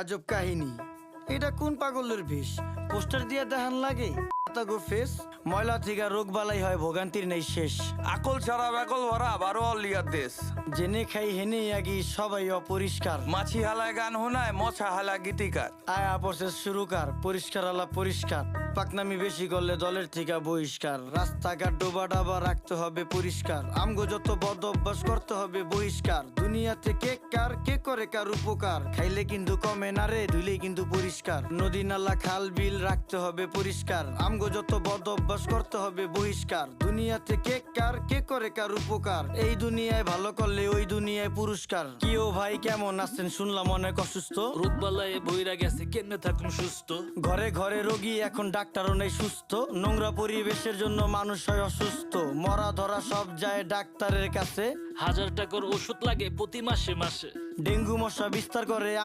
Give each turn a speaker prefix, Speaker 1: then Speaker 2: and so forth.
Speaker 1: আজব কাহিনী। এটা কোন পাগলের বেশ পোস্টার দিয়ে দেখান লাগে। গো ফেস ময়লা থেকে রোগ বালাই হয় ভোগান্তির নেই শেষ।
Speaker 2: আকল ছাড়া ব্যাকল ভরা বারো অলিয়ার দেশ।
Speaker 1: জেনে খাই হেনে আগি সবাই অপরিষ্কার।
Speaker 2: মাছি হালায় গান মছা হালা গীতিকার।
Speaker 1: আয়া পরিষ্কার আলা পরিষ্কার। পাকনামি বেশি করলে দলের থেকে বহিষ্কার। রাস্তাঘাট ডোবা ডাবা রাখতে হবে পরিষ্কার। আমগো যত বদ অভ্যাস করতে হবে বহিষ্কার। দুনিয়াতে কে কার কে করে কার উপকার? খাইলে কিন্তু কমে না রে ধুলে কিন্তু পরিষ্কার। নদী নালা খাল বিল রাখতে হবে পরিষ্কার। আমগো যত বদ অভ্যাস করতে হবে বহিষ্কার। দুনিয়াতে কে কার কে করে কার উপকার? এই দুনিয়ায় ভালো করলে ওই দুনিয়ায় পুরস্কার। কি ও ভাই কেমন আছেন? শুনলাম অনেক অসুস্থ।
Speaker 3: রোগবালায় বইরা গেছে কেমনে থাকুন সুস্থ?
Speaker 1: ঘরে ঘরে রোগী এখন ডাক্তারও নেই সুস্থ। নোংরা পরিবেশের জন্য মানুষ হয় অসুস্থ। মরা ধরা সব যায় ডাক্তারের কাছে।
Speaker 3: হাজার টাকার ওষুধ লাগে প্রতি মাসে মাসে।
Speaker 1: ডেঙ্গু মশা বিস্তার করে